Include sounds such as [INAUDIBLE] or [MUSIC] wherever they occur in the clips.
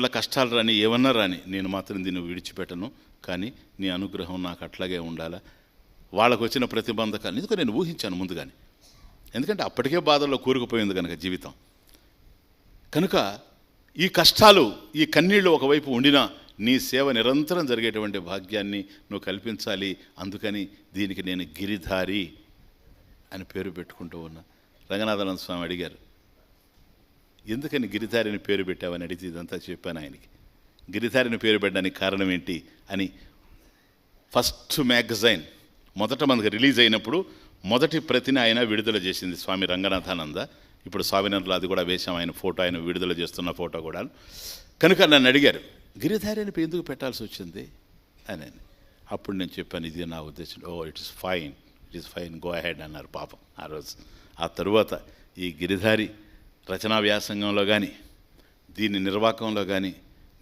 దానివల్ల కష్టాలు రాని ఏమన్నా రాని నేను మాత్రం దీన్ని విడిచిపెట్టను. కానీ నీ అనుగ్రహం నాకు అట్లాగే ఉండాలా? వాళ్ళకు వచ్చిన ప్రతిబంధకాలు. ఎందుకు నేను ఊహించాను ముందుగానే. ఎందుకంటే అప్పటికే బాధల్లో కూరుకుపోయింది కనుక జీవితం. కనుక ఈ కష్టాలు ఈ కన్నీళ్ళు ఒకవైపు ఉండినా నీ సేవ నిరంతరం జరిగేటువంటి భాగ్యాన్ని నువ్వు కల్పించాలి. అందుకని దీనికి నేను గిరిధారి అని పేరు పెట్టుకుంటూ ఉన్నా. రంగనాథానంద స్వామి అడిగారు ఎందుకని గిరిధారిని పేరు పెట్టావని అడిగితే ఇదంతా చెప్పాను ఆయనకి. గిరిధారిని పేరు పెట్టడానికి కారణం ఏంటి అని ఫస్ట్ మ్యాగజైన్ మొదట మనకు రిలీజ్ అయినప్పుడు మొదటి ప్రతిని ఆయన విడుదల చేసింది స్వామి రంగనాథానంద. ఇప్పుడు స్వామినందలో అది కూడా వేశాం ఆయన ఫోటో ఆయన విడుదల చేస్తున్న ఫోటో కూడా కనుక నన్ను అడిగారు గిరిధారి అని ఎందుకు పెట్టాల్సి వచ్చింది? అని అని. అప్పుడు నేను చెప్పాను ఇది నా ఉద్దేశం. ఓ it is fine it is fine go ahead అన్నారు పాపం ఆ రోజు. ఆ తరువాత ఈ గిరిధారి రచనా వ్యాసంగంలో కానీ దీని నిర్వాకంలో కానీ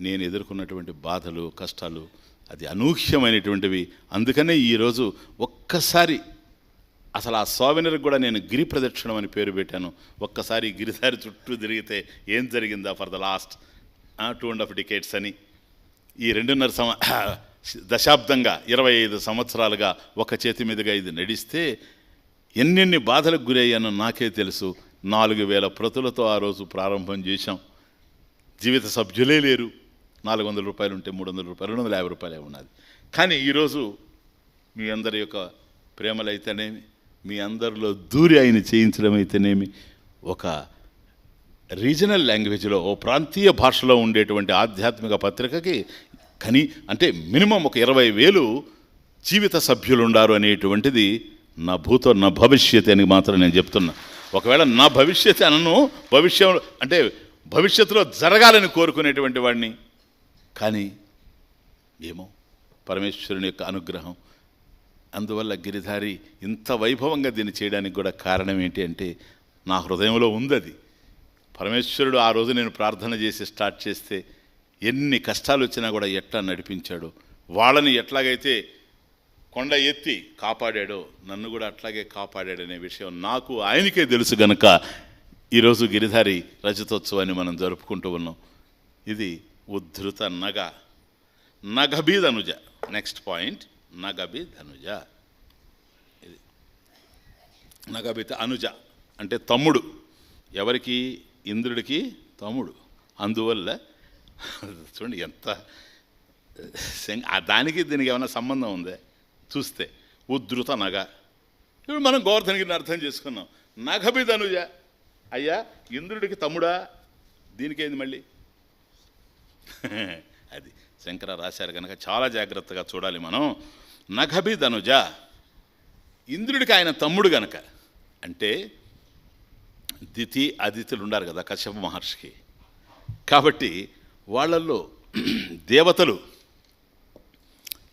నేను ఎదుర్కొన్నటువంటి బాధలు కష్టాలు అది అనూహ్యమైనటువంటివి. అందుకనే ఈరోజు ఒక్కసారి అసలు ఆ సోవెనర్కి కూడా నేను గిరి ప్రదక్షిణం అని పేరు పెట్టాను. ఒక్కసారి గిరిసారి చుట్టూ తిరిగితే ఏం జరిగిందా for the last two and half decades అని. ఈ రెండున్నర సమ [COUGHS] దశాబ్దంగా ఇరవై ఐదు సంవత్సరాలుగా ఒక చేతి మీదుగా ఇది నడిస్తే ఎన్నెన్ని బాధలకు గురయ్యానో నాకే తెలుసు. నాలుగు వేల ప్రతులతో ఆ రోజు ప్రారంభం చేశాం. జీవిత సభ్యులే లేరు. నాలుగు వందల రూపాయలు ఉంటే మూడు వందల రూపాయలు రెండు వందల యాభై రూపాయలే ఉన్నది. కానీ ఈరోజు మీ అందరి యొక్క ప్రేమలైతేనేమి మీ అందరిలో దూరి ఆయన చేయించడం అయితేనేమి ఒక రీజనల్ లాంగ్వేజ్లో ఓ ప్రాంతీయ భాషలో ఉండేటువంటి ఆధ్యాత్మిక పత్రికకి కని అంటే మినిమం ఒక ఇరవై వేలు జీవిత సభ్యులు ఉండారు అనేటువంటిది నా భూతో నా భవిష్యత్ అని మాత్రం నేను చెప్తున్నా. ఒకవేళ నా భవిష్యత్ అనను భవిష్యం అంటే భవిష్యత్తులో జరగాలని కోరుకునేటువంటి వాడిని. కానీ ఏమో పరమేశ్వరుని యొక్క అనుగ్రహం అందువల్ల గిరిధారి ఇంత వైభవంగా దీన్ని చేయడానికి కూడా కారణం ఏంటి అంటే నా హృదయంలో ఉంది అది పరమేశ్వరుడు ఆ రోజు నేను ప్రార్థన చేసి స్టార్ట్ చేస్తే ఎన్ని కష్టాలు వచ్చినా కూడా ఎట్లా నడిపించాడు వాళ్ళని ఎట్లాగైతే కొండ ఎత్తి కాపాడాడో నన్ను కూడా అట్లాగే కాపాడాడనే విషయం నాకు ఆయనకే తెలుసు గనక ఈరోజు గిరిధారి రజతోత్సవాన్ని మనం జరుపుకుంటూ ఉన్నాం. ఇది ఉద్ధృత నగ. నగబి ధనుజ. నెక్స్ట్ పాయింట్ నగబి ధనుజ. ఇది. నగబిత అనుజ. అంటే తమ్ముడు. ఎవరికి? ఇంద్రుడికి తమ్ముడు. అందువల్ల [LAUGHS] చూడండి ఎంత దానికి దీనికి ఏమైనా సంబంధం ఉందే? చూస్తే ఉద్ధృత నగ. ఇప్పుడు మనం గోవర్ధనగిరిని అర్థం చేసుకున్నాం. నగబిధనుజ అయ్యా ఇంద్రుడికి తమ్ముడా? దీనికేంది మళ్ళీ? [LAUGHS] అది శంకర రాశారు కనుక చాలా జాగ్రత్తగా చూడాలి మనం. నగభి ధనుజ ఇంద్రుడికి ఆయన తమ్ముడు గనక. అంటే దితి అదితులు ఉండారు కదా కశ్యప మహర్షికి. కాబట్టి వాళ్ళల్లో [CLEARS THROAT] దేవతలు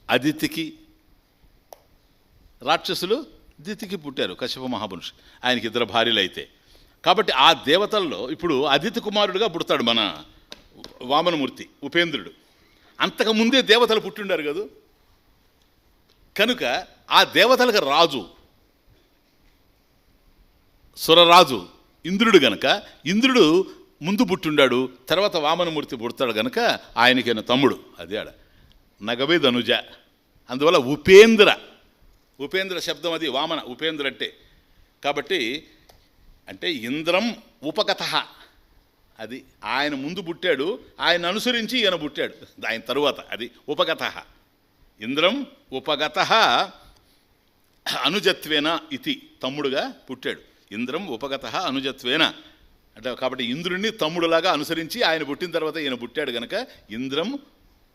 అదితికి రాక్షసులు దితికి పుట్టారు కశ్యప మహాపురుషు ఆయనకి ఇద్దరు భార్యలు అయితే కాబట్టి ఆ దేవతల్లో ఇప్పుడు అదితి కుమారుడుగా పుడతాడు మన వామనమూర్తి ఉపేంద్రుడు. అంతకుముందే దేవతలు పుట్టిండారు కదా? కనుక ఆ దేవతలకు రాజు సురరాజు ఇంద్రుడు గనక ఇంద్రుడు ముందు పుట్టిండాడు తర్వాత వామనమూర్తి పుడతాడు గనక ఆయనకైన తమ్ముడు? అది ఆడ. నగవే ధనుజ. అందువల్ల ఉపేంద్ర. ఉపేంద్ర శబ్దం అది వామన ఉపేంద్ర అంటే కాబట్టి అంటే ఇంద్రం ఉపకథ. అది ఆయన ముందు పుట్టాడు ఆయన అనుసరించి ఈయన పుట్టాడు. ఆయన తరువాత అది ఉపగత ఇంద్రం ఉపగత అనుజత్వేన ఇది తమ్ముడుగా పుట్టాడు. ఇంద్రం ఉపగత అనుజత్వేన. అంటే కాబట్టి ఇంద్రుడిని తమ్ముడులాగా అనుసరించి ఆయన పుట్టిన తర్వాత ఈయన పుట్టాడు కనుక ఇంద్రం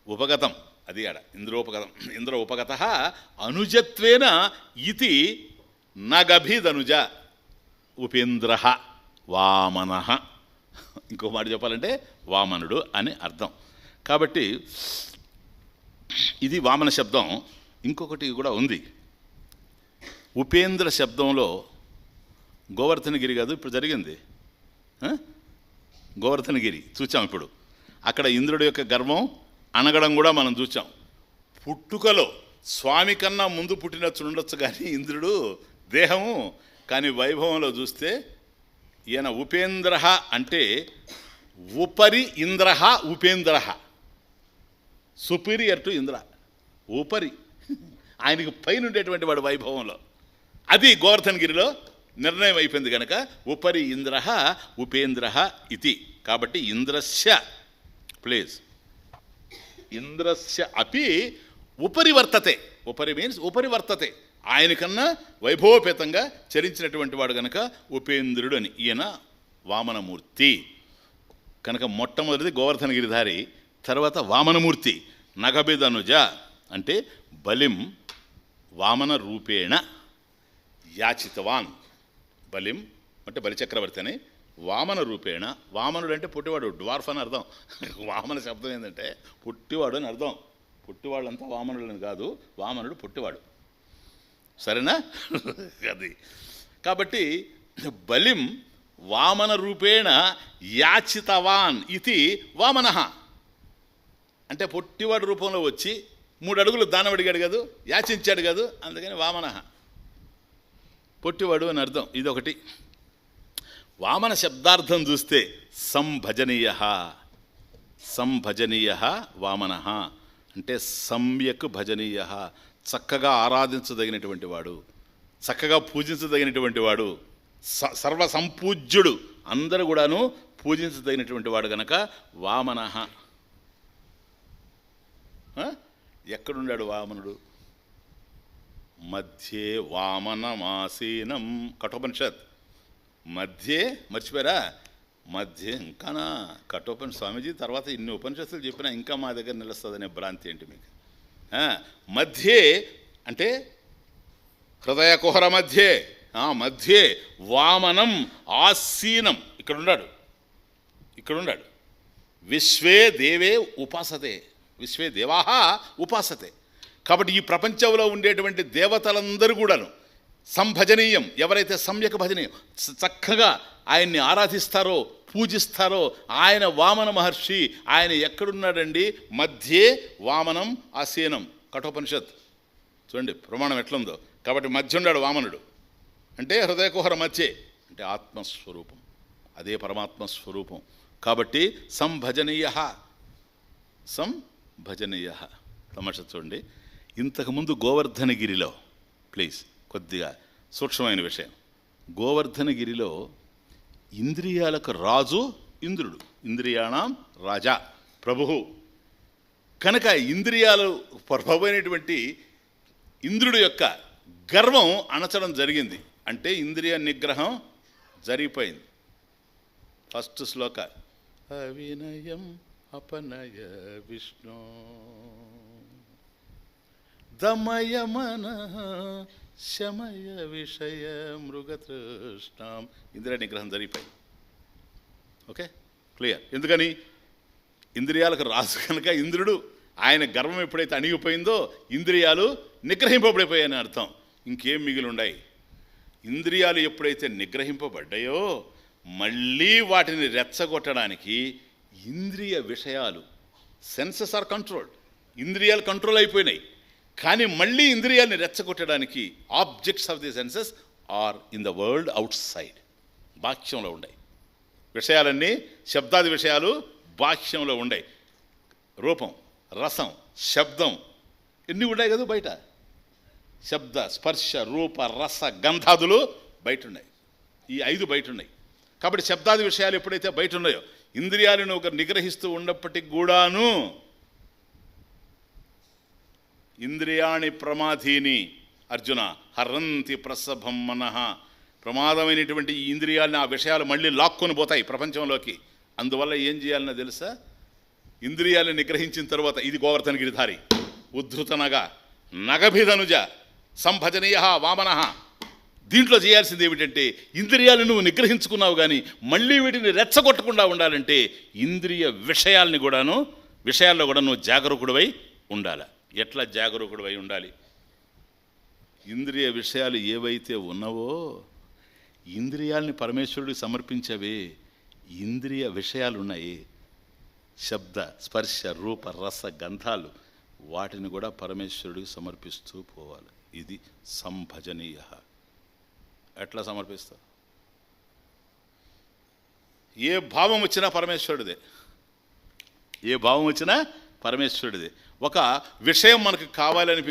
ఉపగతం అది ఆడ. ఇంద్రోపగత ఇంద్ర ఉపగత అనుజత్వేన ఇది నగభిదనుజ ఉపేంద్ర వామన. ఇంకో మాట చెప్పాలంటే వామనుడు అని అర్థం. కాబట్టి ఇది వామన శబ్దం. ఇంకొకటి కూడా ఉంది. ఉపేంద్ర శబ్దంలో గోవర్ధనగిరి కాదు ఇప్పుడు జరిగింది. గోవర్ధనగిరి చూచాం ఇప్పుడు. అక్కడ ఇంద్రుడి యొక్క గర్వం అనగడం కూడా మనం చూచాం. పుట్టుకలో స్వామి కన్నా ముందు పుట్టినచ్చు ఉండొచ్చు కానీ ఇంద్రుడు దేహము కానీ వైభవంలో చూస్తే ఈయన ఉపేంద్ర అంటే ఉపరి ఇంద్ర ఉపేంద్ర సుపీరియర్ టు ఇంద్ర. ఉపరి. ఆయనకు పైన ఉండేటువంటి వాడు వైభవంలో. అది గోవర్ధనగిరిలో నిర్ణయం అయిపోయింది కనుక ఉపరి ఇంద్ర ఉపేంద్ర ఇది. కాబట్టి ఇంద్రస్య ప్లీజ్ ఇంద్రస్య అపి ఉపరివర్తతే. ఉపరి మీన్స్ ఉపరివర్తతే. ఆయనకన్నా ఆయన కన్నా వైభవపేతంగా చరించినటువంటి వాడు గనక ఉపేంద్రుడు అని ఈయన వామనమూర్తి. కనుక మొట్టమొదటిది గోవర్ధనగిరిధారి తర్వాత వామనమూర్తి నగబిదనుజ అంటే బలిం వామన రూపేణ యాచితవాన్. బలిం అంటే బలిచక్రవర్తి అని వామన రూపేణ వామనుడు అంటే పుట్టివాడు డ్వార్ఫ్ అని అర్థం. [LAUGHS] వామన శబ్దం ఏంటంటే పుట్టివాడు అని అర్థం. పుట్టివాళ్ళంతా వామనుడు అని కాదు వామనుడు పుట్టివాడు. సరేనా? [LAUGHS] అది. కాబట్టి బలిం వామన రూపేణ యాచితవాన్ ఇది వామన. అంటే పొట్టివాడు రూపంలో వచ్చి మూడు అడుగులు దానం అడిగాడు కాదు యాచించాడు కాదు అందుకని వామన. పొట్టివాడు అని అర్థం. ఇదొకటి. వామన శబ్దార్థం చూస్తే సంభజనీయ. సంభజనీయ వామన. అంటే సమ్యక్ భజనీయ. చక్కగా ఆరాధించదగినటువంటి వాడు చక్కగా పూజించదగినటువంటి వాడు స- సర్వ సంపూజ్యుడు అందరూ కూడాను పూజించదగినటువంటి వాడు గనక వామన. ఎక్కడున్నాడు వామనుడు? మధ్యే వామనమాసీనం. కఠోపనిషత్. మధ్యే మర్చిపోయారా? మధ్య ఇంకానా కఠోపని స్వామీజీ తర్వాత ఇన్ని ఉపనిషత్తులు చెప్పినా ఇంకా మా దగ్గర నిలుస్తుందనే భ్రాంతి ఏంటి మీకు? మధ్యే అంటే హృదయ కుహర మధ్యే ఆ, మధ్యే వామనం ఆసీనం. ఇక్కడున్నాడు. ఇక్కడున్నాడు. విశ్వే దేవే ఉపాసతే. విశ్వే దేవాహ ఉపాసతే. కాబట్టి ఈ ప్రపంచంలో ఉండేటువంటి దేవతలందరూ కూడాను సంభజనీయం. ఎవరైతే సమ్యక భజనీయం చక్కగా ఆయన్ని ఆరాధిస్తారో పూజిస్తారో ఆయన వామన మహర్షి ఆయన ఎక్కడున్నాడండి? మధ్యే వామనం ఆసీనం. కఠోపనిషత్. చూడండి ప్రమాణం ఎట్లుందో. కాబట్టి మధ్య ఉన్నాడు వామనుడు. అంటే హృదయకుహర మధ్యే. అంటే ఆత్మస్వరూపం. అదే పరమాత్మ స్వరూపం కాబట్టి సంభజనీయ. సంభజనీయ. తమాష చూడండి. ఇంతకుముందు గోవర్ధనగిరిలో ప్లీజ్. కొద్దిగా సూక్ష్మమైన విషయం. గోవర్ధనగిరిలో ఇంద్రియాలకు రాజు ఇంద్రుడు. ఇంద్రియాణం రాజా ప్రభువు కనుక ఇంద్రియాలు ప్రభు ఇంద్రుడు యొక్క గర్వం అణచడం జరిగింది. అంటే ఇంద్రియ నిగ్రహం జరిగిపోయింది. ఫస్ట్ శ్లోక అవినయం అపనయ విష్ణు. దమయమన శమయ విషయ మృగతృష్ణం. ఇంద్రియ నిగ్రహం జరిగిపోయింది. ఓకే? క్లియర్. ఎందుకని? ఇంద్రియాలకు రాసు కనుక ఇంద్రుడు ఆయన గర్వం ఎప్పుడైతే అణిగిపోయిందో ఇంద్రియాలు నిగ్రహింపబడిపోయాయని అర్థం. ఇంకేం మిగిలి ఉన్నాయి ఇంద్రియాలు ఎప్పుడైతే నిగ్రహింపబడ్డాయో మళ్ళీ వాటిని రెచ్చగొట్టడానికి ఇంద్రియ విషయాలు సెన్సెస్ ఆర్ కంట్రోల్డ్ ఇంద్రియాలు కంట్రోల్ అయిపోయినాయి. కానీ మళ్ళీ ఇంద్రియాల్ని రెచ్చగొట్టడానికి objects of the senses are in the world outside. బాహ్యంలో ఉన్నాయి విషయాలన్నీ శబ్దాది విషయాలు బాహ్యంలో ఉన్నాయి రూపం రసం శబ్దం ఎన్ని ఉన్నాయి కదా బయట? శబ్ద స్పర్శ రూప రస గంధాదులు బయట ఉన్నాయి ఈ ఐదు బయట ఉన్నాయి కాబట్టి శబ్దాది విషయాలు ఎప్పుడైతే బయట ఉన్నాయో ఇంద్రియాలను ఒక నిగ్రహిస్తూ ఉన్నప్పటికి కూడాను ఇంద్రియాణి ప్రమాధీని అర్జున హరంతి ప్రసభం మనః. ప్రమాదమైనటువంటి ఈ ఇంద్రియాలని ఆ విషయాలు మళ్ళీ లాక్కొని పోతాయి ప్రపంచంలోకి. అందువల్ల ఏం చేయాలన్నా తెలుసా? ఇంద్రియాలను నిగ్రహించిన తర్వాత ఇది గోవర్ధన గిరిధారి ఉద్ధృతనగా నగభిధనుజ సంభజనీయ వామన. దీంట్లో చేయాల్సింది ఏమిటంటే ఇంద్రియాలను నువ్వు నిగ్రహించుకున్నావు కానీ మళ్ళీ వీటిని రెచ్చగొట్టకుండా ఉండాలంటే ఇంద్రియ విషయాల్ని కూడాను విషయాల్లో కూడా నువ్వు జాగరూకుడివై ఉండాలి. ఎట్లా జాగరూకుడివై ఉండాలి? ఇంద్రియ విషయాలు ఏవైతే ఉన్నావో ఇంద్రియాల్ని పరమేశ్వరుడికి సమర్పించవే ఇంద్రియ విషయాలు ఉన్నాయి శబ్ద స్పర్శ రూప రస గంధాలు వాటిని కూడా పరమేశ్వరుడికి సమర్పిస్తూ పోవాలి. ఇది సంభజనీయ. ఎట్లా సమర్పిస్తావు ఏ భావం వచ్చినా పరమేశ్వరుడిదే. ఏ భావం వచ్చినా పరమేశ్వరుడిదే. ఒక విషయం మనకు కావాలనిపించింది.